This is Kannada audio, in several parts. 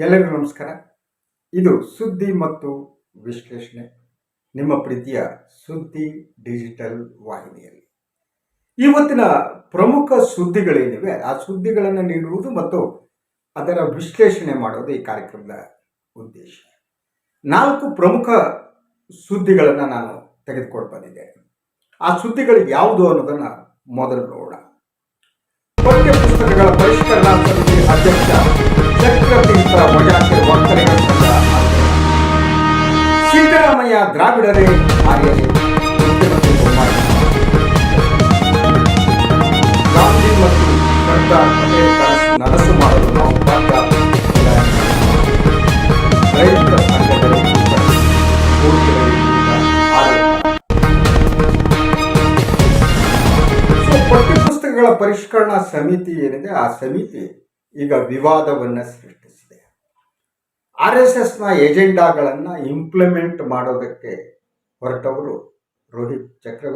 ಎಲ್ಲರಿಗೂ ನಮಸ್ಕಾರ. ಇದು ಸುದ್ದಿ ಮತ್ತು ವಿಶ್ಲೇಷಣೆ. ನಿಮ್ಮ ಪ್ರೀತಿಯ ಸುದ್ದಿ ಡಿಜಿಟಲ್ ವಾಹಿನಿಯಲ್ಲಿ. ಇವತ್ತಿನ ಪ್ರಮುಖ ಸುದ್ದಿಗಳೇನಿವೆ, ಆ ಸುದ್ದಿಗಳನ್ನು ನೀಡುವುದು ಮತ್ತು ಅದರ ವಿಶ್ಲೇಷಣೆ ಮಾಡೋದು ಈ ಕಾರ್ಯಕ್ರಮದ ಉದ್ದೇಶ. ನಾಲ್ಕು ಪ್ರಮುಖ ಸುದ್ದಿಗಳನ್ನು ನಾನು ತೆಗೆದುಕೊಂಡು ಬಂದಿದ್ದೇನೆ. ಆ ಸುದ್ದಿಗಳು ಯಾವುದು ಅನ್ನೋದನ್ನು ಮೊದಲು ನೋಡೋಣ. ಪಠ್ಯ ಪುಸ್ತಕಗಳ ಪರಿಷ್ಕರಣಾ ಸಮಿತಿ ಅಧ್ಯಕ್ಷ ಚಕ್ರತೀರ್ಥ ಆಂದೋಲನ. ಸಿದ್ದರಾಮಯ್ಯ ದ್ರಾವಿಡರೇ ಗಾಂಧಿ ಮತ್ತು ಸರ್ದಾರ್ ಪಟೇಲ್ ನನಸು ಮಾಡಲು ನಾವು ಪಠ್ಯಪುಸ್ತಕಗಳ ಪರಿಷ್ಕರಣಾ ಸಮಿತಿ ಏನಿದೆ ಆ ಸಮಿತಿ ಈಗ ವಿವಾದವನ್ನು ಸೃಷ್ಟಿಸಿದೆ. ಆರ್ ಎಸ್ ಎಸ್ನ ಎಜೆಂಡಾಗಳನ್ನು ಇಂಪ್ಲಿಮೆಂಟ್ ಮಾಡೋದಕ್ಕೆ ಹೊರಟವರು ರೋಹಿತ್ ಚಕ್ರ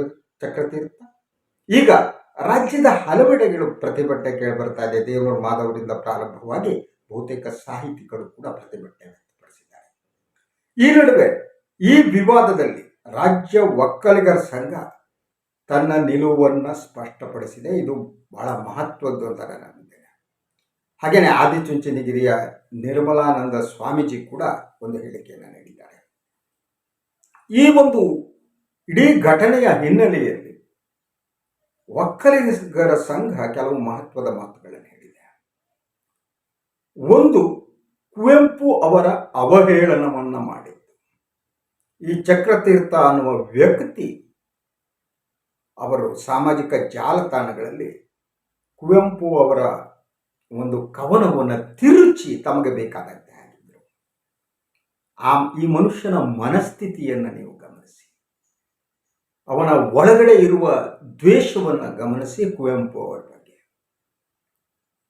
ಚಕ್ರತೀರ್ಥ. ಈಗ ರಾಜ್ಯದ ಹಲವೆಡೆಗಳು ಪ್ರತಿಭಟನೆ ಕೇಳಿ ಬರ್ತಾ ಇದೆ. ದೇವರ ಮಾಧವರಿಂದ ಪ್ರಾರಂಭವಾಗಿ ಬಹುತೇಕ ಸಾಹಿತಿಗಳು ಕೂಡ ಪ್ರತಿಭಟನೆ ವ್ಯಕ್ತಪಡಿಸಿದ್ದಾರೆ. ಈ ನಡುವೆ ಈ ವಿವಾದದಲ್ಲಿ ರಾಜ್ಯ ಒಕ್ಕಲಿಗರ ಸಂಘ ತನ್ನ ನಿಲುವನ್ನು ಸ್ಪಷ್ಟಪಡಿಸಿದೆ. ಇದು ಬಹಳ ಮಹತ್ವದ್ದು ಅಂತ ನಾನು ನಂಬಿದ್ದೇನೆ ಹಾಗೆಯೇ ಆದಿಚುಂಚನಗಿರಿಯ ನಿರ್ಮಲಾನಂದ ಸ್ವಾಮೀಜಿ ಕೂಡ ಒಂದು ಹೇಳಿಕೆಯನ್ನು ನೀಡಿದ್ದಾರೆ. ಈ ಒಂದು ಇಡೀ ಘಟನೆಯ ಹಿನ್ನೆಲೆಯಲ್ಲಿ ಒಕ್ಕಲಿಗರ ಸಂಘ ಕೆಲವು ಮಹತ್ವದ ಮಾತುಗಳನ್ನು ಹೇಳಿದೆ. ಒಂದು, ಕುವೆಂಪು ಅವರ ಅವಹೇಳನವನ್ನು ಮಾಡಿದ್ದು. ಈ ಚಕ್ರತೀರ್ಥ ಅನ್ನುವ ವ್ಯಕ್ತಿ ಅವರು ಸಾಮಾಜಿಕ ಜಾಲತಾಣಗಳಲ್ಲಿ ಕುವೆಂಪು ಅವರ ಒಂದು ಕವನವನ್ನು ತಿರುಚಿ ತಮಗೆ ಬೇಕಾದಂತೆ ಹಾಕಿದರು. ಆ, ಈ ಮನುಷ್ಯನ ಮನಸ್ಥಿತಿಯನ್ನು ನೀವು ಗಮನಿಸಿ. ಅವನ ಒಳಗಡೆ ಇರುವ ದ್ವೇಷವನ್ನು ಗಮನಿಸಿ ಕುವೆಂಪು ಅವರ ಬಗ್ಗೆ.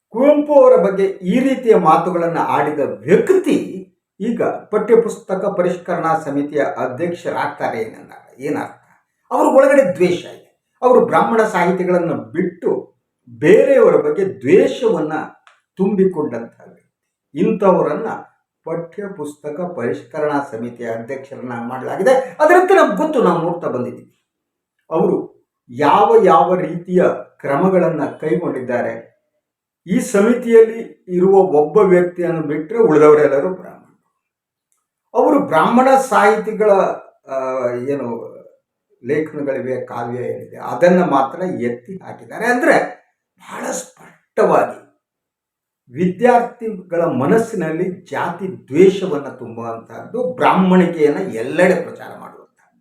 ಕುವೆಂಪು ಅವರ ಬಗ್ಗೆ ಈ ರೀತಿಯ ಮಾತುಗಳನ್ನು ಆಡಿದ ವ್ಯಕ್ತಿ ಈಗ ಪಠ್ಯಪುಸ್ತಕ ಪರಿಷ್ಕರಣಾ ಸಮಿತಿಯ ಅಧ್ಯಕ್ಷರಾಗ್ತಾರೆ ಏನನ್ನ ಏನರ್ಥ? ಅವ್ರ ಒಳಗಡೆ ದ್ವೇಷ ಇದೆ. ಅವರು ಬ್ರಾಹ್ಮಣ ಸಾಹಿತಿಗಳನ್ನು ಬಿಟ್ಟು ಬೇರೆಯವರ ಬಗ್ಗೆ ದ್ವೇಷವನ್ನು ತುಂಬಿಕೊಂಡಂತಹ ವ್ಯಕ್ತಿ. ಇಂಥವರನ್ನು ಪಠ್ಯ ಪುಸ್ತಕ ಪರಿಷ್ಕರಣಾ ಸಮಿತಿಯ ಅಧ್ಯಕ್ಷರನ್ನ ಮಾಡಲಾಗಿದೆ. ಅದರಂತೆ ನಮ್ಗೆ ಗೊತ್ತು, ನಾವು ನೋಡ್ತಾ ಬಂದಿದ್ದೀವಿ ಅವರು ಯಾವ ಯಾವ ರೀತಿಯ ಕ್ರಮಗಳನ್ನು ಕೈಗೊಂಡಿದ್ದಾರೆ. ಈ ಸಮಿತಿಯಲ್ಲಿ ಇರುವ ಒಬ್ಬ ವ್ಯಕ್ತಿಯನ್ನು ಬಿಟ್ಟರೆ ಉಳಿದವರೆಲ್ಲರೂ ಬ್ರಾಹ್ಮಣರು ಅವರು ಬ್ರಾಹ್ಮಣ ಸಾಹಿತಿಗಳ ಏನು ಲೇಖನಗಳಿವೆ, ಕಾವ್ಯ ಏನಿದೆ, ಅದನ್ನು ಮಾತ್ರ ಎತ್ತಿ ಹಾಕಿದ್ದಾರೆ. ಅಂದರೆ ಬಹಳ ಸ್ಪಷ್ಟವಾಗಿ ವಿದ್ಯಾರ್ಥಿಗಳ ಮನಸ್ಸಿನಲ್ಲಿ ಜಾತಿ ದ್ವೇಷವನ್ನು ತುಂಬುವಂತಹದ್ದು, ಬ್ರಾಹ್ಮಣಿಕೆಯನ್ನು ಎಲ್ಲೆಡೆ ಪ್ರಚಾರ ಮಾಡುವಂತಹದ್ದು.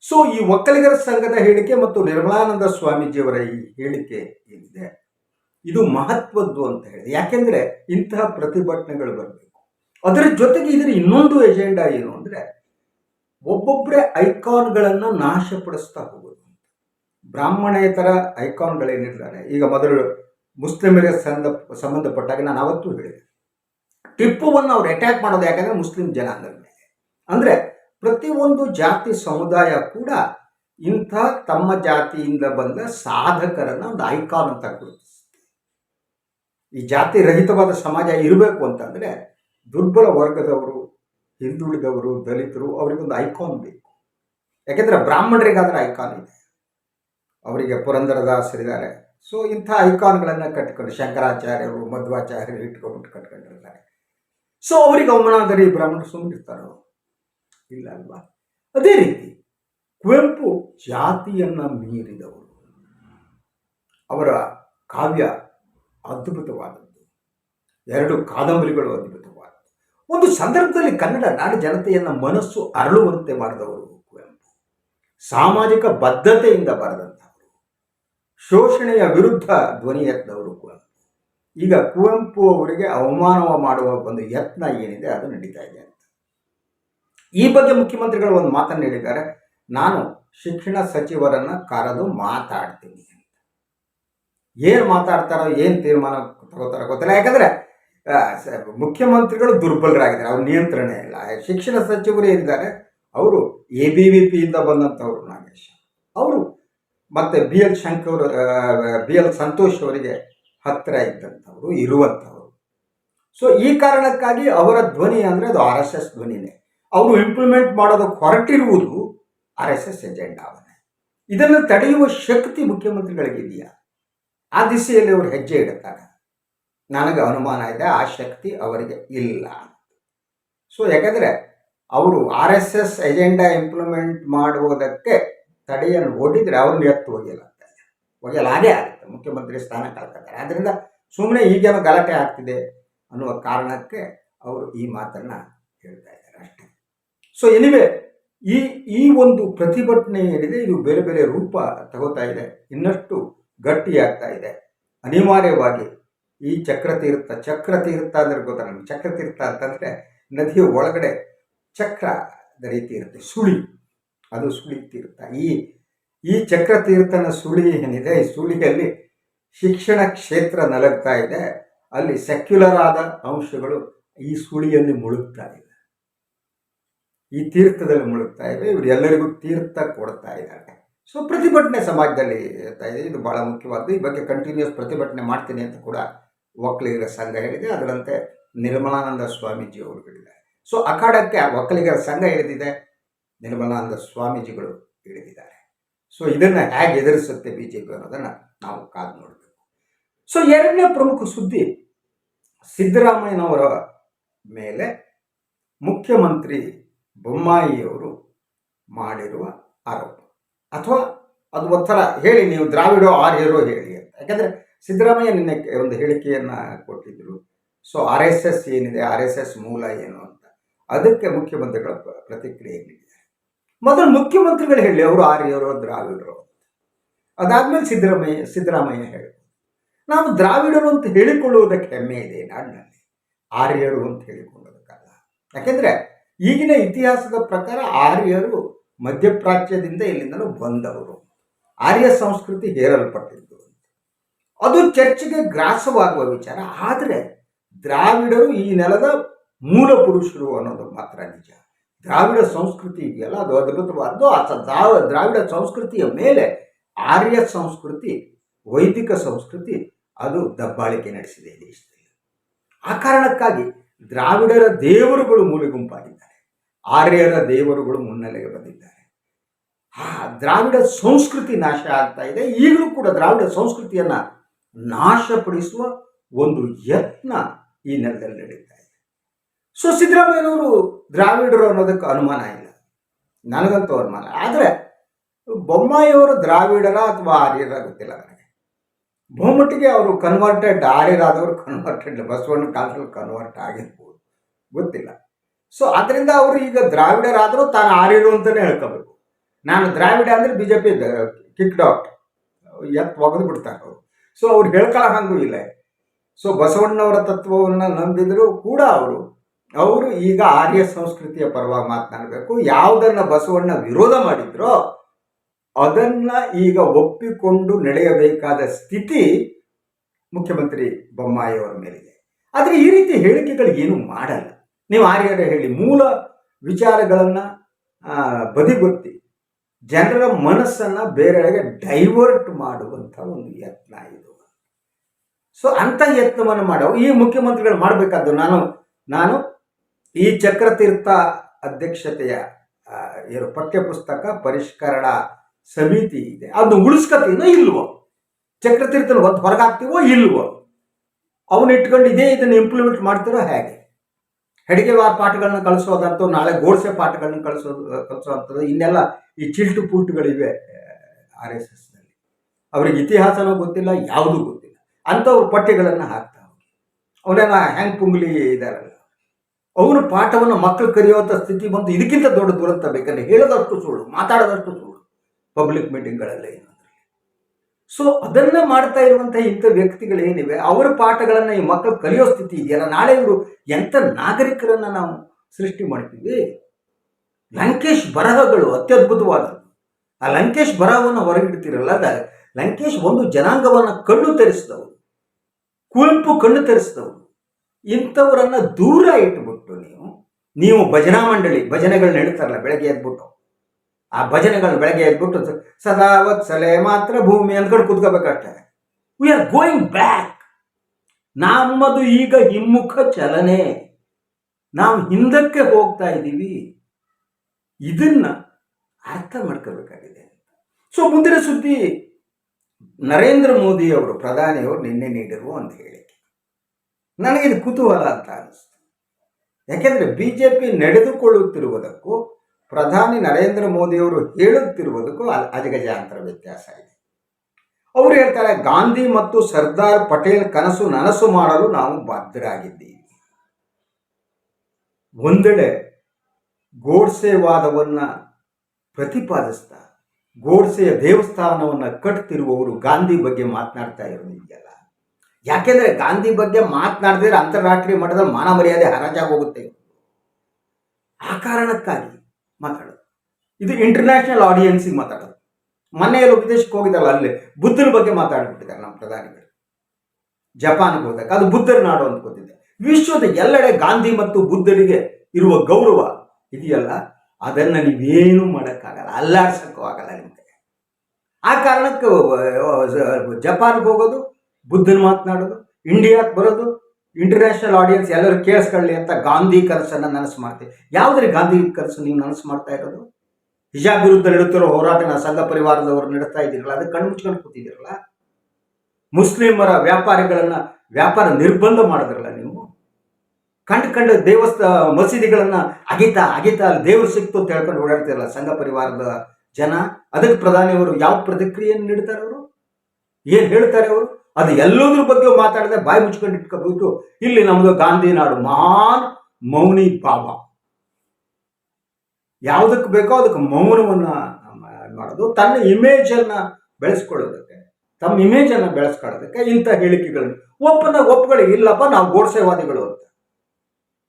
ಸೊ ಈ ಒಕ್ಕಲಿಗರ ಸಂಘದ ಹೇಳಿಕೆ ಮತ್ತು ನಿರ್ಮಲಾನಂದ ಸ್ವಾಮೀಜಿಯವರ ಈ ಹೇಳಿಕೆ ಏನಿದೆ? ಇದು ಮಹತ್ವದ್ದು ಅಂತ ಹೇಳಿದೆ. ಯಾಕೆಂದ್ರೆ ಇಂತಹ ಪ್ರತಿಭಟನೆಗಳು ಬರಬೇಕು. ಅದರ ಜೊತೆಗೆ ಇದರ ಇನ್ನೊಂದು ಎಜೆಂಡಾ ಏನು ಅಂದ್ರೆ ಒಬ್ಬೊಬ್ಬರೇ ಐಕಾನ್ಗಳನ್ನು ನಾಶಪಡಿಸ್ತಾ ಹೋಗೋದು. ಬ್ರಾಹ್ಮಣೇತರ ಐಕಾನ್ಗಳೇನಿರ್ತಾರೆ ಈಗ ಮೊದಲು ಮುಸ್ಲಿಮರಿಗೆ ಸಂಬಂಧ ಸಂಬಂಧಪಟ್ಟಾಗ ನಾನು ಅವತ್ತು ಹೇಳಿದೆ. ಟಿಪ್ಪುವನ್ನು ಅವ್ರು ಅಟ್ಯಾಕ್ ಮಾಡೋದು ಯಾಕಂದರೆ ಮುಸ್ಲಿಂ ಜನಾಂಗದ ಮೇಲೆ. ಅಂದ್ರೆ ಪ್ರತಿಯೊಂದು ಜಾತಿ ಸಮುದಾಯ ಕೂಡ ಇಂಥ ತಮ್ಮ ಜಾತಿಯಿಂದ ಬಂದ ಸಾಧಕರನ್ನ ಒಂದು ಐಕಾನ್ ಅಂತ ಗುರುತಿಸುತ್ತೆ. ಈ ಜಾತಿ ರಹಿತವಾದ ಸಮಾಜ ಇರಬೇಕು ಅಂತಂದರೆ ದುರ್ಬಲ ವರ್ಗದವರು, ಹಿಂದುಳಿದವರು, ದಲಿತರು ಅವರಿಗೊಂದು ಐಕಾನ್ ಬೇಕು. ಯಾಕೆಂದ್ರೆ ಬ್ರಾಹ್ಮಣರಿಗಾದ್ರೆ ಐಕಾನ್ ಇದೆ. ಅವರಿಗೆ ಪುರಂದರದಾಸರಿದ್ದಾರೆ ಸೊ ಇಂಥ ಐಕಾನ್ಗಳನ್ನು ಕಟ್ಕೊಂಡು ಶಂಕರಾಚಾರ್ಯರು, ಮಧ್ವಾಚಾರ್ಯರು ಇಟ್ಕೊಂಡ್ಬಿಟ್ಟು ಕಟ್ಕೊಂಡಿರ್ತಾರೆ. ಸೊ ಅವರಿಗೆ ಅವಮಾನಾದರೆ ಬ್ರಾಹ್ಮಣರು ಸುಮ್ಮನಿರ್ತಾರೋ ಇಲ್ಲ ಅಲ್ವಾ? ಅದೇ ರೀತಿ ಕುವೆಂಪು ಜಾತಿಯನ್ನ ಮೀರಿದವರು. ಅವರ ಕಾವ್ಯ ಅದ್ಭುತವಾದದ್ದು. ಎರಡು ಕಾದಂಬರಿಗಳು ಅದ್ಭುತವಾದದ್ದು. ಒಂದು ಸಂದರ್ಭದಲ್ಲಿ ಕನ್ನಡ ನಾಡು ಜನತೆಯನ್ನು ಮನಸ್ಸು ಅರಳುವಂತೆ ಮಾಡಿದವರು ಕುವೆಂಪು. ಸಾಮಾಜಿಕ ಬದ್ಧತೆಯಿಂದ ಬರೆದಂಥವರು ಶೋಷಣೆಯ ವಿರುದ್ಧ ಧ್ವನಿ ಎತ್ತದವರು ಕುವೆಂಪು ಈಗ ಕುವೆಂಪು ಅವರಿಗೆ ಅವಮಾನವ ಮಾಡುವ ಒಂದು ಯತ್ನ ಏನಿದೆ ಅದು ನಡೀತಾ ಇದೆ ಅಂತ. ಈ ಬಗ್ಗೆ ಮುಖ್ಯಮಂತ್ರಿಗಳು ಒಂದು ಮಾತನ್ನು ಹೇಳಿದ್ದಾರೆ. ನಾನು ಶಿಕ್ಷಣ ಸಚಿವರನ್ನ ಕರೆದು ಮಾತಾಡ್ತೀನಿ ಅಂತ. ಏನು ಮಾತಾಡ್ತಾರೋ ಏನು ತೀರ್ಮಾನ ತಗೋತಾರೋ ಗೊತ್ತಿಲ್ಲ. ಯಾಕಂದ್ರೆ ಮುಖ್ಯಮಂತ್ರಿಗಳು ದುರ್ಬಲರಾಗಿದ್ದಾರೆ. ಅವ್ರ ನಿಯಂತ್ರಣ ಇಲ್ಲ. ಶಿಕ್ಷಣ ಸಚಿವರು ಏನಿದ್ದಾರೆ, ಅವರು ಎ ಬಿ ವಿ ಪಿಯಿಂದ ಬಂದಂಥವ್ರು ನಾಗೇಶ್. ಅವರು ಮತ್ತೆ B L Shankar B L Santosh ಅವರಿಗೆ ಹತ್ತಿರ ಇದ್ದಂಥವ್ರು, ಇರುವಂಥವ್ರು. ಸೊ ಈ ಕಾರಣಕ್ಕಾಗಿ ಅವರ ಧ್ವನಿ ಅಂದರೆ ಅದು ಆರ್ ಎಸ್ ಎಸ್ ಧ್ವನಿನೇ. ಅವರು ಇಂಪ್ಲಿಮೆಂಟ್ ಮಾಡೋದಕ್ಕೆ ಹೊರಟಿರುವುದು ಆರ್ ಎಸ್ ಎಸ್ ಎಜೆಂಡಾವನ್ನೇ. ಇದನ್ನು ತಡೆಯುವ ಶಕ್ತಿ ಮುಖ್ಯಮಂತ್ರಿಗಳಿಗಿದೆಯಾ? ಆ ದಿಸೆಯಲ್ಲಿ ಅವರು ಹೆಜ್ಜೆ ಇಡುತ್ತಾರೆ ನನಗೆ ಅನುಮಾನ ಇದೆ, ಆ ಶಕ್ತಿ ಅವರಿಗೆ ಇಲ್ಲ ಸೊ ಯಾಕಂದರೆ ಅವರು R S S agenda implement ಮಾಡುವುದಕ್ಕೆ ತಡೆಯನ್ನು ಒಡ್ಡಿದ್ರೆ ಅವ್ರನ್ನ ಎತ್ತು ಒಗೆಯಲಾಗ್ತದೆ ಒಗೆಯಲಾಗೇ ಆಗುತ್ತೆ. ಮುಖ್ಯಮಂತ್ರಿ ಸ್ಥಾನ ಕಳ್ಕೊತಾರೆ. ಆದ್ದರಿಂದ ಸುಮ್ಮನೆ ಈಗೇನೋ ಗಲಾಟೆ ಆಗ್ತಿದೆ ಅನ್ನುವ ಕಾರಣಕ್ಕೆ ಅವರು ಈ ಮಾತನ್ನು ಹೇಳ್ತಾ ಇದ್ದಾರೆ ಅಷ್ಟೇ. ಸೊ ಎನಿವೆ ಈ ಈ ಒಂದು ಪ್ರತಿಭಟನೆ ಏನಿದೆ ಇದು ಬೇರೆ ಬೇರೆ ರೂಪ ತಗೋತಾ ಇದೆ. ಇನ್ನಷ್ಟು ಗಟ್ಟಿಯಾಗ್ತಾ ಇದೆ. ಅನಿವಾರ್ಯವಾಗಿ ಈ ಚಕ್ರತೀರ್ಥ ಚಕ್ರತೀರ್ಥ ಅಂದ್ರೆ ಗೊತ್ತಾ ಚಕ್ರ ಚಕ್ರತೀರ್ಥ ಅಂತಂದರೆ ನದಿಯ ಒಳಗಡೆ ಚಕ್ರದ ರೀತಿ ಇರುತ್ತೆ, ಸುಳಿ. ಅದು ಸುಳಿ ತೀರ್ಥ. ಈ ಈ ಚಕ್ರತೀರ್ಥನ ಸುಳಿ ಏನಿದೆ? ಈ ಸುಳಿಯಲ್ಲಿ ಶಿಕ್ಷಣ ಕ್ಷೇತ್ರ ನಲಗ್ತಾ ಇದೆ. ಅಲ್ಲಿ ಸೆಕ್ಯುಲರ್ ಆದ ಅಂಶಗಳು ಈ ಸುಳಿಯಲ್ಲಿ ಮುಳುಗ್ತಾ ಇದೆ ಈ ತೀರ್ಥದಲ್ಲಿ ಮುಳುಗ್ತಾ ಇವೆ. ಎಲ್ಲರಿಗೂ ತೀರ್ಥ ಕೊಡ್ತಾ ಇದ್ದಾರೆ. ಸೊ ಪ್ರತಿಭಟನೆ ಸಮಾಜದಲ್ಲಿ ಇರ್ತಾ ಇದೆ. ಇದು ಬಹಳ ಮುಖ್ಯವಾದ್ದು. ಈ ಬಗ್ಗೆ ಕಂಟಿನ್ಯೂಸ್ ಪ್ರತಿಭಟನೆ ಮಾಡ್ತೀನಿ ಅಂತ ಕೂಡ ಒಕ್ಕಲಿಗರ ಸಂಘ ಹೇಳಿದೆ. ಅದರಂತೆ ನಿರ್ಮಲಾನಂದ ಸ್ವಾಮೀಜಿ ಅವರು ಹೇಳಿದ್ದಾರೆ. ಸೊ ಅಖಾಡಕ್ಕೆ ಒಕ್ಕಲಿಗರ ಸಂಘ ಹಿಡಿದಿದೆ ನಿರ್ಮಲಾನಂದ ಸ್ವಾಮೀಜಿಗಳು ಹೇಳಿದ್ದಾರೆ ಸೊ ಇದನ್ನು ಹೇಗೆ ಎದುರಿಸುತ್ತೆ ಬಿ ಜೆ ಪಿ ಅನ್ನೋದನ್ನು ನಾವು ಕಾದು ನೋಡಬೇಕು. ಸೊ ಎರಡನೇ ಪ್ರಮುಖ ಸುದ್ದಿ, ಸಿದ್ದರಾಮಯ್ಯನವರ ಮೇಲೆ ಮುಖ್ಯಮಂತ್ರಿ ಬೊಮ್ಮಾಯಿಯವರು ಮಾಡಿರುವ ಆರೋಪ. ಅಥವಾ ಅದು ಒತ್ತರ ಹೇಳಿ, ನೀವು ದ್ರಾವಿಡೋ ಆರ್ಯರೋ ಹೇಳಿ ಅಂತ. ಯಾಕಂದರೆ ಸಿದ್ದರಾಮಯ್ಯ ನಿನ್ನೆ ಒಂದು ಹೇಳಿಕೆಯನ್ನು ಕೊಟ್ಟಿದ್ದರು ಸೊ ಆರ್ ಎಸ್ ಎಸ್ ಏನಿದೆ ಆರ್ ಎಸ್ ಎಸ್ ಮೂಲ ಏನು ಅಂತ. ಅದಕ್ಕೆ ಮುಖ್ಯಮಂತ್ರಿಗಳ ಪ್ರತಿಕ್ರಿಯೆ ನೀಡಿದ್ದಾರೆ ಮೊದಲು ಮುಖ್ಯಮಂತ್ರಿಗಳು ಹೇಳಿ, ಅವರು ಆರ್ಯರು ದ್ರಾವಿಡರು. ಅದಾದ್ಮೇಲೆ ಸಿದ್ದರಾಮಯ್ಯ ಸಿದ್ದರಾಮಯ್ಯ ಹೇಳಿ. ನಾವು ದ್ರಾವಿಡರು ಅಂತ ಹೇಳಿಕೊಳ್ಳುವುದಕ್ಕೆ ಹೆಮ್ಮೆ ಇದೆ ನಾಡಿನಲ್ಲಿ. ಆರ್ಯರು ಅಂತ ಹೇಳಿಕೊಳ್ಳೋದಕ್ಕಲ್ಲ ಯಾಕೆಂದರೆ ಈಗಿನ ಇತಿಹಾಸದ ಪ್ರಕಾರ ಆರ್ಯರು ಮಧ್ಯಪ್ರಾಚ್ಯದಿಂದ ಇಲ್ಲಿಂದಲೂ ಬಂದವರು. ಆರ್ಯ ಸಂಸ್ಕೃತಿ ಹೇರಲ್ಪಟ್ಟಿದ್ದು. ಅದು ಚರ್ಚೆಗೆ ಗ್ರಾಸವಾಗುವ ವಿಚಾರ. ಆದರೆ ದ್ರಾವಿಡರು ಈ ನೆಲದ ಮೂಲ ಪುರುಷರು ಅನ್ನೋದು ಮಾತ್ರ ನಿಜ. ದ್ರಾವಿಡ ಸಂಸ್ಕೃತಿ ಇದೆಯಲ್ಲ? ಅದು ಅದ್ಭುತವಾದ್ದು ಆ ದ್ರಾವಿಡ ಸಂಸ್ಕೃತಿಯ ಮೇಲೆ ಆರ್ಯ ಸಂಸ್ಕೃತಿ, ವೈದಿಕ ಸಂಸ್ಕೃತಿ, ಅದು ದಬ್ಬಾಳಿಕೆ ನಡೆಸಿದೆ ದೇಶದಲ್ಲಿ. ಆ ಕಾರಣಕ್ಕಾಗಿ ದ್ರಾವಿಡರ ದೇವರುಗಳು ಮೂಲ ಗುಂಪಾಗಿದ್ದಾರೆ. ಆರ್ಯರ ದೇವರುಗಳು ಮುನ್ನೆಲೆಗೆ ಬಂದಿದ್ದಾರೆ. ಆ ದ್ರಾವಿಡ ಸಂಸ್ಕೃತಿ ನಾಶ ಆಗ್ತಾ ಇದೆ. ಈಗಲೂ ಕೂಡ ದ್ರಾವಿಡ ಸಂಸ್ಕೃತಿಯನ್ನ ನಾಶಪಡಿಸುವ ಒಂದು ಯತ್ನ ಈ ನೆಲದಲ್ಲಿ ನಡೀತಾ ಸೊ ಸಿದ್ದರಾಮಯ್ಯನವರು ದ್ರಾವಿಡರು ಅನ್ನೋದಕ್ಕೆ ಅನುಮಾನ ಇಲ್ಲ. ನನಗಂತೂ ಅನುಮಾನ ಆದರೆ, ಬೊಮ್ಮಾಯಿಯವರು ದ್ರಾವಿಡರ ಅಥವಾ ಆರ್ಯರ ಗೊತ್ತಿಲ್ಲ ನನಗೆ. ಬಹುಮಟ್ಟಿಗೆ ಅವರು ಕನ್ವರ್ಟೆಡ್ ಆರ್ಯರಾದವರು ಕನ್ವರ್ಟೆಡ್ ಬಸವಣ್ಣ ಕಾಲದಲ್ಲಿ ಕನ್ವರ್ಟ್ ಆಗಿರ್ಬೋದು. ಗೊತ್ತಿಲ್ಲ. ಸೊ ಅದರಿಂದ ಅವರು ಈಗ ದ್ರಾವಿಡರಾದರೂ ತಾನು ಆರ್ಯರು ಅಂತಲೇ ಹೇಳ್ಕೋಬೇಕು. ನಾನು ದ್ರಾವಿಡ ಅಂದರೆ B J P kick out ಎತ್ ಒಗೆದು ಬಿಡ್ತಾರೆ ಅವರು. ಸೊ ಅವ್ರು ಹೇಳ್ಕೊಳ್ಳೋ ಹಂಗೂ ಇಲ್ಲ. ಸೊ ಬಸವಣ್ಣವರ ತತ್ವವನ್ನು ನಂಬಿದರೂ ಕೂಡ ಅವರು ಅವರು ಈಗ ಆರ್ಯ ಸಂಸ್ಕೃತಿಯ ಪರವಾಗಿ ಮಾತನಾಡಬೇಕು. ಯಾವುದನ್ನು ಬಸವಣ್ಣ ವಿರೋಧ ಮಾಡಿದ್ರೋ ಅದನ್ನ ಈಗ ಒಪ್ಪಿಕೊಂಡು ನಡೆಯಬೇಕಾದ ಸ್ಥಿತಿ ಮುಖ್ಯಮಂತ್ರಿ ಬೊಮ್ಮಾಯಿಯವರ ಮೇಲಿದೆ. ಆದರೆ ಈ ರೀತಿ ಹೇಳಿಕೆಗಳು ಏನು ಮಾಡಲ್ಲ. ನೀವು ಆರ್ಯರ ಹೇಳಿ ಮೂಲ ವಿಚಾರಗಳನ್ನು ಬದಿಗೊತ್ತಿ. ಜನರ ಮನಸ್ಸನ್ನು ಬೇರೆಡೆಗೆ ಡೈವರ್ಟ್ ಮಾಡುವಂಥ ಒಂದು ಯತ್ನ ಇದು. ಸೊ ಅಂಥ ಯತ್ನವನ್ನು ಮಾಡೋ ಈ ಮುಖ್ಯಮಂತ್ರಿಗಳು ಮಾಡಬೇಕಾದ್ದು ನಾನು ನಾನು ಈ ಚಕ್ರತೀರ್ಥ ಅಧ್ಯಕ್ಷತೆಯ ಏನು ಪಠ್ಯಪುಸ್ತಕ ಪರಿಷ್ಕರಣ ಸಮಿತಿ ಇದೆ. ಅದು ಉಳಿಸ್ಕತೀನೋ ಇಲ್ವೋ? ಚಕ್ರತೀರ್ಥನ ಹೊತ್ತು ಹೊರಗಾಗ್ತಿವೋ ಇಲ್ವೋ? ಅವನ್ನ ಇಟ್ಕೊಂಡು ಇದೇ ಇದನ್ನು ಇಂಪ್ಲಿಮೆಂಟ್ ಮಾಡ್ತಿರೋ ಹೇಗೆ? ಹೆಡಿಗೆವಾರ ಪಾಠಗಳನ್ನ ಕಳಿಸೋದಂತೂ, ನಾಳೆ ಗೋಡ್ಸೆ ಪಾಠಗಳನ್ನ ಕಳಿಸೋದು ಕಳಿಸೋದಂಥದ್ದು ಇನ್ನೆಲ್ಲ ಈ ಚಿಲ್ಟು ಪುಲ್ಟುಗಳಿವೆ ಆರ್ ಎಸ್ ಎಸ್ನಲ್ಲಿ. ಅವ್ರಿಗೆ ಇತಿಹಾಸನೂ ಗೊತ್ತಿಲ್ಲ, ಯಾವುದೂ ಗೊತ್ತಿಲ್ಲ. ಅಂಥವ್ರ ಪಠ್ಯಗಳನ್ನು ಹಾಕ್ತಾ ಅವನೇನ ಹ್ಯಾಂಗ್ ಪುಂಗ್ಲಿ ಇದ್ದಾರಲ್ಲ ಅವನು ಪಾಠವನ್ನು ಮಕ್ಕಳು ಕರೆಯುವಂಥ ಸ್ಥಿತಿ ಬಂದು ಇದಕ್ಕಿಂತ ದೊಡ್ಡ ದುರಂತ ಬೇಕಂದ್ರೆ ಹೇಳೋದಷ್ಟು ಸುಳ್ಳು, ಮಾತಾಡೋದಷ್ಟು ಸುಳ್ಳು ಪಬ್ಲಿಕ್ ಮೀಟಿಂಗ್ಗಳಲ್ಲಿ ಸೊ ಅದನ್ನ ಮಾಡ್ತಾ ಇರುವಂತಹ ಇಂಥ ವ್ಯಕ್ತಿಗಳೇನಿವೆ ಅವರ ಪಾಠಗಳನ್ನು ಈ ಮಕ್ಕಳು ಕಲಿಯೋ ಸ್ಥಿತಿ ಇದೆಯಲ್ಲ? ನಾಳೆ ಇವರು ಎಂಥ ನಾಗರಿಕರನ್ನ ನಾವು ಸೃಷ್ಟಿ ಮಾಡ್ತೀವಿ? ಲಂಕೇಶ್ ಬರಹಗಳು ಅತ್ಯದ್ಭುತವಾದದ್ದು. ಆ ಲಂಕೇಶ್ ಬರಹವನ್ನು ಹೊರಗಿಡ್ತಿರಲ್ಲ? ಲಂಕೇಶ್ ಒಂದು ಜನಾಂಗವನ್ನು ಕಣ್ಣು ತರಿಸಿದವರು ಕುವೆಂಪು ಕಣ್ಣು ತೆರೆಸಿದವರು ಇಂಥವರನ್ನ ದೂರ ಇಟ್ಬಿಟ್ಟು ನೀವು ನೀವು ಭಜನಾ ಮಂಡಳಿ ಭಜನೆಗಳನ್ನ ಹೇಳ್ತಾರಲ್ಲ ಬೆಳಗ್ಗೆ ಎದ್ಬಿಟ್ಟು. ಆ ಭಜನೆಗಳನ್ನ ಬೆಳಗ್ಗೆ ಎದ್ಬಿಟ್ಟು ಸದಾವತ್ ಸದಾ ವತ್ಸಲೆ ಮಾತ್ರ ಭೂಮಿ ಅಂದ್ಕೊಂಡು ಕೂತ್ಕೋಬೇಕಷ್ಟೇ. ವಿ ಆರ್ ಗೋಯಿಂಗ್ ಬ್ಯಾಕ್ ನಮ್ಮದು ಈಗ ಹಿಮ್ಮುಖ ಚಲನೆ. ನಾವು ಹಿಂದಕ್ಕೆ ಹೋಗ್ತಾ ಇದ್ದೀವಿ. ಇದನ್ನ ಅರ್ಥ ಮಾಡ್ಕೋಬೇಕಾಗಿದೆ ಸೊ ಮುಂದಿನ ಸುದ್ದಿ ನರೇಂದ್ರ ಮೋದಿ ಅವರು ಪ್ರಧಾನಿಯವರು ನಿನ್ನೆ ನೀಡಿರುವ ಒಂದು ಹೇಳಿಕೆ. ನನಗಿದು ಕುತೂಹಲ ಅಂತ ಅನಿಸ್ತು. ಯಾಕೆಂದರೆ ಬಿ ಜೆ ಪಿ ನಡೆದುಕೊಳ್ಳುತ್ತಿರುವುದಕ್ಕೂ, ಪ್ರಧಾನಿ ನರೇಂದ್ರ ಮೋದಿಯವರು ಹೇಳುತ್ತಿರುವುದಕ್ಕೂ ಅಜಗಜಾಂತರ ವ್ಯತ್ಯಾಸ ಇದೆ. ಅವರು ಹೇಳ್ತಾರೆ, ಗಾಂಧಿ ಮತ್ತು ಸರ್ದಾರ್ ಪಟೇಲ್ ಕನಸು ನನಸು ಮಾಡಲು ನಾವು ಬಾಧ್ಯರಾಗಿದ್ದೀವಿ ಒಂದೆಡೆ ಗೋಡ್ಸೆವಾದವನ್ನ ಪ್ರತಿಪಾದಿಸ್ತಾ, ಗೋಡ್ಸೆಯ ದೇವಸ್ಥಾನವನ್ನು ಕಟ್ತಿರುವವರು ಗಾಂಧಿ ಬಗ್ಗೆ ಮಾತನಾಡ್ತಾ ಇರೋದಿದೆಯಲ್ಲ? ಯಾಕೆಂದ್ರೆ ಗಾಂಧಿ ಬಗ್ಗೆ ಮಾತನಾಡಿದ್ರೆ ಅಂತಾರಾಷ್ಟ್ರೀಯ ಮಟ್ಟದಲ್ಲಿ ಮಾನ ಮರ್ಯಾದೆ ಹರಾಜಾಗಿ ಹೋಗುತ್ತೆ. ಆ ಕಾರಣಕ್ಕಾಗಿ ಮಾತಾಡೋದು. ಇದು ಇಂಟರ್ನ್ಯಾಷನಲ್ ಆಡಿಯನ್ಸಿಗೆ ಮಾತಾಡೋದು. ಮೊನ್ನೆ ಉಪದೇಶಕ್ಕೆ ಹೋಗಿದ್ದಲ್ಲ ಅಲ್ಲಿ ಬುದ್ಧನ ಬಗ್ಗೆ ಮಾತಾಡಿಬಿಟ್ಟಿದ್ದಾರೆ ನಮ್ಮ ಪ್ರಧಾನಿಗಳು. ಜಪಾನ್ಗೆ ಹೋದಾಗ, ಅದು ಬುದ್ಧರ ನಾಡು ಅಂತ ಗೊತ್ತಿದೆ. ವಿಶ್ವದ ಎಲ್ಲೆಡೆ ಗಾಂಧಿ ಮತ್ತು ಬುದ್ಧರಿಗೆ ಇರುವ ಗೌರವ ಇದೆಯಲ್ಲ, ಅದನ್ನ ನೀವೇನು ಮಾಡೋಕ್ಕಾಗಲ್ಲ, ಅಲ್ಲಾಡ್ಸಕ್ಕೂ ಆಗಲ್ಲ ನಿಮಗೆ. ಆ ಕಾರಣಕ್ಕೆ ಜಪಾನ್ಗೆ ಹೋಗೋದು ಬುದ್ಧನ ಮಾತನಾಡೋದು ಇಂಡಿಯಾಕ್ಕೆ ಬರೋದು ಇಂಟರ್ನ್ಯಾಷನಲ್ ಆಡಿಯನ್ಸ್ ಎಲ್ಲರೂ ಕೇಳಿಸ್ಕೊಳ್ಳಿ ಅಂತ ಗಾಂಧಿ ಕನಸನ್ನು ನನಸು ಮಾಡ್ತೀವಿ. ಯಾವುದ್ರಿ ಗಾಂಧಿ ಕನಸು ನೀವು ನನಸು ಮಾಡ್ತಾ ಇರೋದು? ಹಿಜಾಬ್ ವಿರುದ್ಧ ನಡೆಯುತ್ತಿರೋ ಹೋರಾಟನ ಸಂಘ ಪರಿವಾರದವರು ನಡೀತಾ ಇದ್ದೀರಲ್ಲ ಅದಕ್ಕೆ ಕಣ್ಣು ಮುಚ್ಕೊಂಡು ಕೂತಿದ್ದೀರಲ್ಲ? ಮುಸ್ಲಿಮರ ವ್ಯಾಪಾರಿಗಳನ್ನ ವ್ಯಾಪಾರ ನಿರ್ಬಂಧ ಮಾಡಿದ್ರಲ್ಲ ನೀವು? ಕಂಡು ಕಂಡು ದೇವಸ್ಥ, ಮಸೀದಿಗಳನ್ನ ಅಗಿತ ಅಗಿತ ಅಲ್ಲಿ ದೇವರು ಸಿಕ್ತು ಅಂತ ಹೇಳ್ಕೊಂಡು ಓಡಾಡ್ತಿರಲ್ಲ ಸಂಘ ಪರಿವಾರದ ಜನ? ಅದಕ್ಕೆ ಪ್ರಧಾನಿಯವರು ಯಾವ ಪ್ರತಿಕ್ರಿಯೆಯನ್ನು ನೀಡ್ತಾರೆ ಏನ್ ಹೇಳ್ತಾರೆ ಅವರು? ಅದು ಎಲ್ಲದ್ರ ಬಗ್ಗೆ ಮಾತಾಡದೆ ಬಾಯಿ ಮುಚ್ಕೊಂಡು ಇಟ್ಕೋಬೇಕು ಇಲ್ಲಿ ನಮ್ದು ಗಾಂಧಿ ನಾಡು ಮಹಾನ್ ಮೌನಿ ಬಾಬಾ. ಯಾವುದಕ್ಕೆ ಬೇಕೋ ಅದಕ್ಕೆ ಮೌನವನ್ನ ಮಾಡೋದು, ತನ್ನ ಇಮೇಜ್ ಅನ್ನ ಬೆಳೆಸ್ಕೊಳ್ಳೋದಕ್ಕೆ, ತಮ್ಮ ಇಮೇಜ್ ಅನ್ನ ಬೆಳೆಸ್ಕೊಳ್ಳೋದಕ್ಕೆ ಇಂಥ ಹೇಳಿಕೆಗಳನ್ನು. ಒಪ್ಪನ ಒಪ್ಪುಗಳು ಇಲ್ಲಪ್ಪ, ನಾವು ಗೋಡ್ಸೆವಾದಿಗಳು ಅಂತ.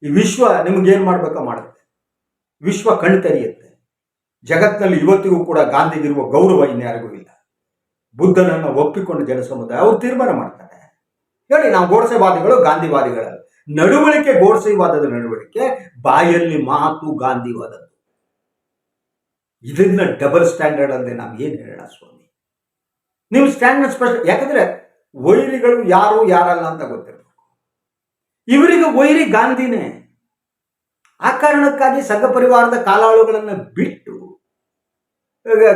ಈ ವಿಶ್ವ ನಿಮ್ಗೇನ್ ಮಾಡಬೇಕೋ ಮಾಡುತ್ತೆ. ವಿಶ್ವ ಕಣ್ ತೆರೆಯುತ್ತೆ ಜಗತ್ತಿನಲ್ಲಿ ಇವತ್ತಿಗೂ ಕೂಡ ಗಾಂಧಿಗಿರುವ ಗೌರವ ಇನ್ಯಾರಿಗೂ ಇಲ್ಲ. ಬುದ್ಧನನ್ನು ಒಪ್ಪಿಕೊಂಡು ಜನಸಮುದಾಯ ಅವ್ರು ತೀರ್ಮಾನ ಮಾಡ್ತಾರೆ. ಹೇಳಿ, ನಾವು ಗೋಡ್ಸೆವಾದಿಗಳು ಗಾಂಧಿವಾದಿಗಳ ನಡವಳಿಕೆ, ಗೋಡ್ಸೆವಾದದ ನಡವಳಿಕೆ ಬಾಯಲ್ಲಿ ಮಾತು ಗಾಂಧಿವಾದದ್ದು. ಇದನ್ನ ಡಬಲ್ ಸ್ಟ್ಯಾಂಡರ್ಡ್ ಅಂದ್ರೆ ನಾವು ಏನ್ ಹೇಳೋಣ ಸ್ವಾಮಿ? ನೀವು ಸ್ಟ್ಯಾಂಡರ್ಡ್ ಸ್ಪಷ್ಟ ಯಾಕಂದ್ರೆ ವೈರಿಗಳು ಯಾರು, ಯಾರಲ್ಲ ಅಂತ ಗೊತ್ತಿರಬೇಕು. ಇವರಿಗೆ ವೈರಿ ಗಾಂಧಿನೇ. ಆ ಕಾರಣಕ್ಕಾಗಿ ಸಂಘ ಪರಿವಾರದ ಕಾಲಾಳುಗಳನ್ನು ಬಿಟ್ಟು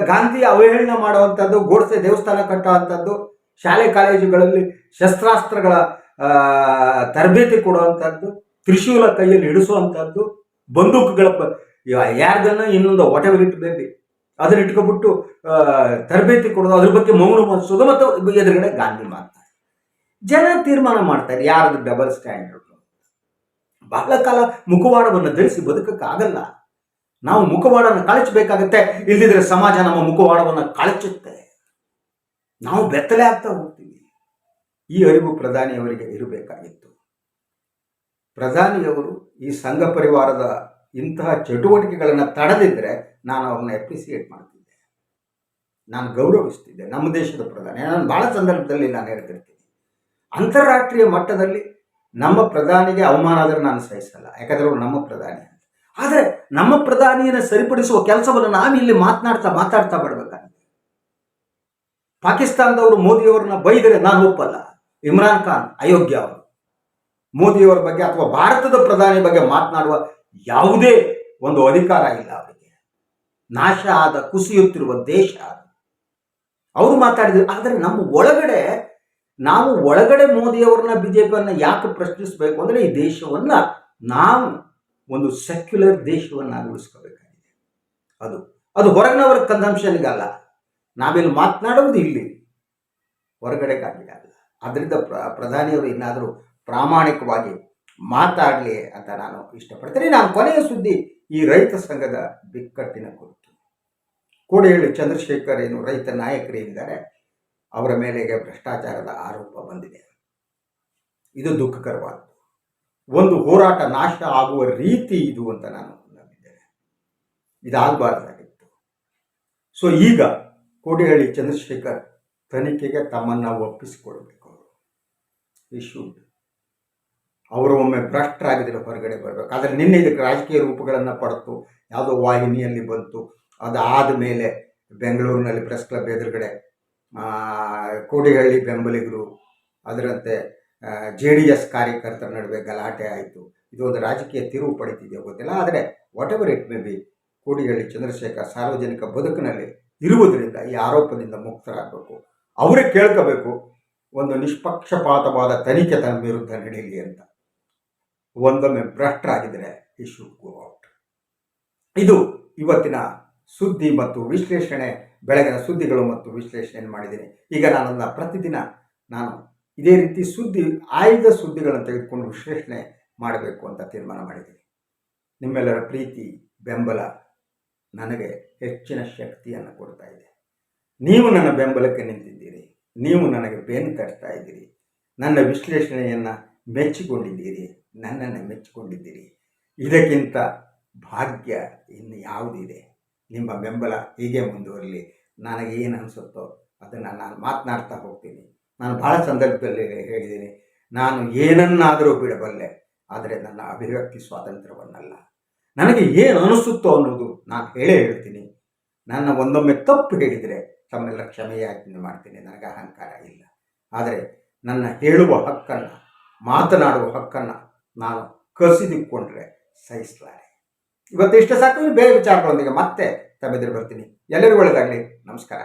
ಗಾಂಧಿ ಅವಹೇಳನ ಮಾಡುವಂಥದ್ದು, ಗೋಡ್ಸೆ ದೇವಸ್ಥಾನ ಕಟ್ಟುವಂಥದ್ದು, ಶಾಲೆ ಕಾಲೇಜುಗಳಲ್ಲಿ ಶಸ್ತ್ರಾಸ್ತ್ರಗಳ ತರಬೇತಿ ಕೊಡುವಂಥದ್ದು, ತ್ರಿಶೂಲ ಕೈಯಲ್ಲಿ ಹಿಡಿಸುವಂಥದ್ದು ಬಂದೂಕುಗಳ ಯಾರ್ದನ್ನ ಇನ್ನೊಂದು ವಾಟೆವರ್ ಇಟ್ ಬೇಬಿ ಅದನ್ನ ಇಟ್ಕೊಬಿಟ್ಟು ತರಬೇತಿ ಕೊಡೋದು, ಅದ್ರ ಬಗ್ಗೆ ಮೌನ ಮಾಡಿಸೋದು ಮತ್ತು ಎದುರುಗಡೆ ಗಾಂಧಿ ಮಾಡ್ತಾರೆ. ಜನ ತೀರ್ಮಾನ ಮಾಡ್ತಾರೆ, ಯಾರದು ಡಬಲ್ ಸ್ಟ್ಯಾಂಡರ್ಡ್ ಬಹಳ ಕಾಲ ಮುಖವಾಡವನ್ನು ಧರಿಸಿ ಬದುಕಕ್ಕಾಗಲ್ಲ. ನಾವು ಮುಖವಾಡವನ್ನು ಕಳಚಬೇಕಾಗತ್ತೆ. ಇಲ್ಲದಿದ್ರೆ ಸಮಾಜ ನಮ್ಮ ಮುಖವಾಡವನ್ನು ಕಳಚುತ್ತೆ. ನಾವು ಬೆತ್ತಲೆ ಆಗ್ತಾ ಹೋಗ್ತೀವಿ. ಈ ಅರಿವು ಪ್ರಧಾನಿಯವರಿಗೆ ಇರಬೇಕಾಗಿತ್ತು. ಪ್ರಧಾನಿಯವರು ಈ ಸಂಘ ಪರಿವಾರದ ಇಂತಹ ಚಟುವಟಿಕೆಗಳನ್ನು ತಡೆದಿದ್ರೆ ನಾನು ಅವ್ರನ್ನ ಎಪ್ರಿಸಿಯೇಟ್ ಮಾಡ್ತಿದ್ದೆ. ನಾನು ಗೌರವಿಸ್ತಿದ್ದೆ. ನಮ್ಮ ದೇಶದ ಪ್ರಧಾನಿ. ನಾನು ಬಹಳ ಸಂದರ್ಭದಲ್ಲಿ ನಾನು ಹೇಳ್ತಿರ್ತೀನಿ. ಅಂತಾರಾಷ್ಟ್ರೀಯ ಮಟ್ಟದಲ್ಲಿ ನಮ್ಮ ಪ್ರಧಾನಿಗೆ ಅವಮಾನ ಆದರೆ ನಾನು ಸಹಿಸಲ್ಲ. ಯಾಕಂದ್ರೆ ಅವರು ನಮ್ಮ ಪ್ರಧಾನಿ. ಆದರೆ ನಮ್ಮ ಪ್ರಧಾನಿಯನ್ನು ಸರಿಪಡಿಸುವ ಕೆಲಸವನ್ನು ನಾವಿಲ್ಲಿ ಮಾತನಾಡ್ತಾ ಮಾತಾಡ್ತಾ ಬಿಡಬೇಕಾಗಿದೆ ಪಾಕಿಸ್ತಾನದವರು ಮೋದಿಯವರನ್ನ ಬೈದರೆ ನಾನು ಒಪ್ಪಲ್ಲ. ಇಮ್ರಾನ್ ಖಾನ್ ಅಯೋಗ್ಯ ಅವರು. ಮೋದಿಯವರ ಬಗ್ಗೆ ಅಥವಾ ಭಾರತದ ಪ್ರಧಾನಿ ಬಗ್ಗೆ ಮಾತನಾಡುವ ಯಾವುದೇ ಒಂದು ಅಧಿಕಾರ ಇಲ್ಲ ಅವರಿಗೆ. ನಾಶ ಆದ ಕುಸಿಯುತ್ತಿರುವ ದೇಶ. ಅವರು ಮಾತಾಡಿದ್ರು, ಆದರೆ ನಮ್ಮ ಒಳಗಡೆ, ನಾವು ಒಳಗಡೆ ಮೋದಿಯವರನ್ನ ಬಿಜೆಪಿಯನ್ನ ಯಾಕೆ ಪ್ರಶ್ನಿಸಬೇಕು ಅಂದ್ರೆ ಈ ದೇಶವನ್ನ ನಾವು ಒಂದು ಸೆಕ್ಯುಲರ್ ದೇಶವನ್ನು ಉಳಿಸ್ಕೋಬೇಕಾಗಿದೆ ಅದು ಅದು ಹೊರಗಿನವರ ಕನ್ಸಂಪ್ಷನ್ಗಲ್ಲ ನಾವಿಲ್ಲಿ ಮಾತನಾಡುವುದು ಇಲ್ಲಿ. ಹೊರಗಡೆ ಅಲ್ಲ. ಅದರಿಂದ ಪ್ರ, ಪ್ರಧಾನಿಯವರು ಇನ್ನಾದರೂ ಪ್ರಾಮಾಣಿಕವಾಗಿ ಮಾತಾಡಲಿ ಅಂತ ನಾನು ಇಷ್ಟಪಡ್ತೇನೆ. ನಾನು ಕೊನೆಯ ಸುದ್ದಿ ಈ ರೈತ ಸಂಘದ ಬಿಕ್ಕಟ್ಟಿನ ಕುರಿತು. ಹೇಳಿ, ಚಂದ್ರಶೇಖರ್ ಏನು ರೈತ ನಾಯಕರೇನಿದ್ದಾರೆ ಅವರ ಮೇಲೆಗೆ ಭ್ರಷ್ಟಾಚಾರದ ಆರೋಪ ಬಂದಿದೆ. ಇದು ದುಃಖಕರವಾದ್ದು. ಒಂದು ಹೋರಾಟ ನಾಶ ಆಗುವ ರೀತಿ ಇದು ಅಂತ ನಾನು ನಂಬಿದ್ದೇನೆ. ಇದಾಗಬಾರ್ದಾಗಿತ್ತು. ಸೊ ಈಗ ಕೋಡಿಹಳ್ಳಿ ಚಂದ್ರಶೇಖರ್ ತನಿಖೆಗೆ ತಮ್ಮನ್ನ ಒಪ್ಪಿಸಿಕೊಳ್ಬೇಕು ಅವರು. ಶುಡ್ ಅವರು ಒಮ್ಮೆ ಭ್ರಷ್ಟರಾಗಿದ್ದರೆ ಹೊರಗಡೆ ಬರಬೇಕು. ಆದರೆ ನಿನ್ನೆ ಇದಕ್ಕೆ ರಾಜಕೀಯ ರೂಪಗಳನ್ನು ಪಡೆತು ಯಾವುದೋ ವಾಹಿನಿಯಲ್ಲಿ ಬಂತು. ಅದಾದ ಮೇಲೆ ಬೆಂಗಳೂರಿನಲ್ಲಿ ಪ್ರೆಸ್ ಕ್ಲಬ್ ಎದುರುಗಡೆ ಕೋಡಿಹಳ್ಳಿ ಬೆಂಬಲಿಗರು ಅದರಂತೆ ಜೆ ಡಿ ಎಸ್ ಕಾರ್ಯಕರ್ತರ ನಡುವೆ ಗಲಾಟೆ ಆಯಿತು. ಇದು ಒಂದು ರಾಜಕೀಯ ತಿರುವು ಪಡಿತಿದೆಯೋ ಗೊತ್ತಿಲ್ಲ. ಆದರೆ whatever it may be Kodihalli Chandrashekar ಸಾರ್ವಜನಿಕ ಬದುಕಿನಲ್ಲಿ ಇರುವುದರಿಂದ ಈ ಆರೋಪದಿಂದ ಮುಕ್ತರಾಗಬೇಕು. ಅವರೇ ಕೇಳ್ಕೋಬೇಕು, ಒಂದು ನಿಷ್ಪಕ್ಷಪಾತವಾದ ತನಿಖೆ ತನ್ನ ವಿರುದ್ಧ ನಡೆಯಲಿ ಅಂತ. ಒಂದೊಮ್ಮೆ ಭ್ರಷ್ಟರಾಗಿದ್ದರೆ ಈ ಶುಡ್ ಗೋ ಔಟ್ ಇದು ಇವತ್ತಿನ ಸುದ್ದಿ ಮತ್ತು ವಿಶ್ಲೇಷಣೆ, ಬೆಳಗಿನ ಸುದ್ದಿಗಳು ಮತ್ತು ವಿಶ್ಲೇಷಣೆ ಮಾಡಿದ್ದೀನಿ. ಈಗ ನಾನು ಪ್ರತಿದಿನ ನಾನು ಇದೇ ರೀತಿ ಸುದ್ದಿ, ಆಯ್ದ ಸುದ್ದಿಗಳನ್ನು ತೆಗೆದುಕೊಂಡು ವಿಶ್ಲೇಷಣೆ ಮಾಡಬೇಕು ಅಂತ ತೀರ್ಮಾನ ಮಾಡಿದ್ದೀನಿ ನಿಮ್ಮೆಲ್ಲರ ಪ್ರೀತಿ, ಬೆಂಬಲ ನನಗೆ ಹೆಚ್ಚಿನ ಶಕ್ತಿಯನ್ನು ಕೊಡ್ತಾ ಇದೆ. ನೀವು ನನ್ನ ಬೆಂಬಲಕ್ಕೆ ನಿಂತಿದ್ದೀರಿ. ನೀವು ನನಗೆ ಬೆನ್ನು ತಟ್ತಾ ಇದ್ದೀರಿ. ನನ್ನ ವಿಶ್ಲೇಷಣೆಯನ್ನು ಮೆಚ್ಚಿಕೊಂಡಿದ್ದೀರಿ. ನನ್ನನ್ನು ಮೆಚ್ಚಿಕೊಂಡಿದ್ದೀರಿ. ಇದಕ್ಕಿಂತ ಭಾಗ್ಯ ಇನ್ನು ಯಾವುದಿದೆ? ನಿಮ್ಮ ಬೆಂಬಲ ಹೀಗೆ ಮುಂದುವರಲಿ. ನನಗೆ ಏನು ಅನಿಸುತ್ತೋ ಅದನ್ನು ನಾನು ಮಾತನಾಡ್ತಾ ಹೋಗ್ತೀನಿ. ನಾನು ಭಾಳ ಸಂದರ್ಭದಲ್ಲಿ ಹೇಳಿದ್ದೀನಿ, ನಾನು ಏನನ್ನಾದರೂ ಬಿಡಬಲ್ಲೆ, ಆದರೆ ನನ್ನ ಅಭಿವ್ಯಕ್ತಿ ಸ್ವಾತಂತ್ರ್ಯವನ್ನಲ್ಲ. ನನಗೆ ಏನು ಅನಿಸುತ್ತೋ ಅನ್ನೋದು ನಾನು ಹೇಳೇ ಹೇಳ್ತೀನಿ. ನನ್ನ ಒಂದೊಮ್ಮೆ ತಪ್ಪು ಹೇಳಿದರೆ ತಮ್ಮೆಲ್ಲ ಕ್ಷಮೆಯಾಗಿ ಮಾಡ್ತೀನಿ, ನನಗೆ ಅಹಂಕಾರ ಇಲ್ಲ. ಆದರೆ ನನ್ನ ಹೇಳುವ ಹಕ್ಕನ್ನು, ಮಾತನಾಡುವ ಹಕ್ಕನ್ನು ನಾನು ಕಸಿದುಕೊಂಡ್ರೆ ಸಹಿಸಲಾರೆ ಇಷ್ಟ ಸಾಕು ಬೇರೆ ವಿಚಾರಗಳೊಂದಿಗೆ ಮತ್ತೆ ತಮ್ಮೆದುರು ಬರ್ತೀನಿ. ಎಲ್ಲರಿಗೂ ಒಳ್ಳೆಯದಾಗಲಿ ನಮಸ್ಕಾರ.